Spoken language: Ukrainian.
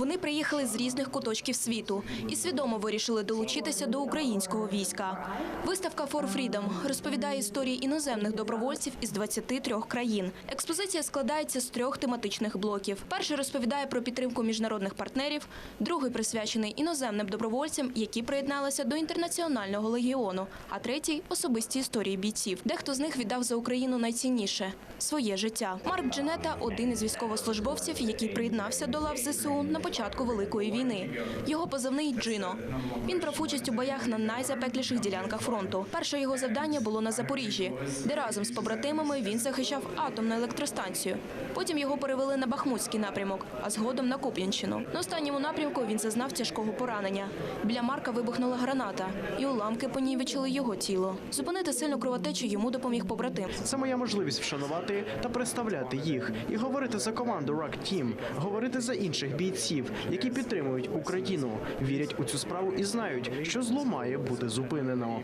Вони приїхали з різних куточків світу і свідомо вирішили долучитися до українського війська. Виставка For Freedom розповідає історії іноземних добровольців із 23 країн. Експозиція складається з трьох тематичних блоків. Перший розповідає про підтримку міжнародних партнерів, другий присвячений іноземним добровольцям, які приєдналися до інтернаціонального легіону, а третій особисті історії бійців. Дехто з них віддав за Україну найцінніше своє життя. Марк Дженета один із військовослужбовців, який приєднався до лав ЗСУ на початку Великої війни. Його позивний Джино. Він брав участь у боях на найзапекліших ділянках фронту. Перше його завдання було на Запоріжжі, де разом з побратимами він захищав атомну електростанцію. Потім його перевели на Бахмутський напрямок, а згодом на Куп'янщину. На останньому напрямку він зазнав тяжкого поранення. Біля Марка вибухнула граната, і уламки понівечили його тіло. Зупинити сильну кровотечу йому допоміг побратим. Це моя можливість вшанувати та представляти їх і говорити за команду Rock Team, говорити за інших бійців, які підтримують Україну, вірять у цю справу і знають, що зло має бути зупинено.